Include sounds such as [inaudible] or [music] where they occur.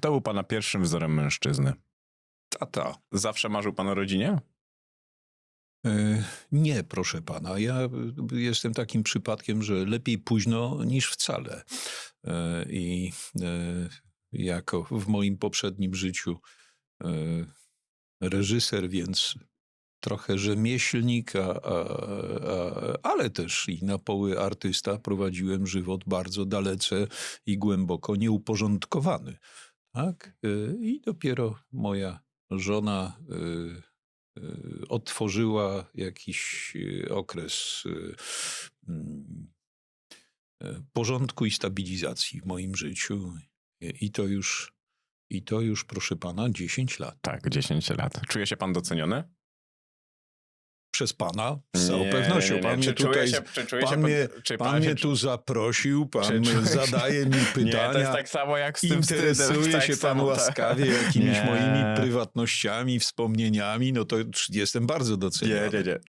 Kto był pana pierwszym wzorem mężczyzny? Tata. Zawsze marzył pan o rodzinie? E, Nie, proszę pana. Ja jestem takim przypadkiem, że lepiej późno niż wcale. E, I e, jako w moim poprzednim życiu reżyser, więc trochę rzemieślnik, a, a, a, ale też i na poły artysta prowadziłem żywot bardzo dalece i głęboko nieuporządkowany. Tak? E, I dopiero moja żona e, e, otworzyła jakiś okres mm, porządku i stabilizacji w moim życiu. I to już, i to już, proszę pana, 10 lat. Tak, 10 lat. Czuje się pan doceniony? Przez pana, z całą Nie, pewnością. nie, nie. Pan mnie tutaj, się, pan się mnie, pan się mnie tu zaprosił, pan czy zadaje mi pytania. [laughs] Nie, to jest tak samo jak z tym. Interesuje tak się pan samo, tak. łaskawie jakimiś [laughs] moimi prywatnościami, wspomnieniami, no to jestem bardzo doceniony. Nie, nie, nie.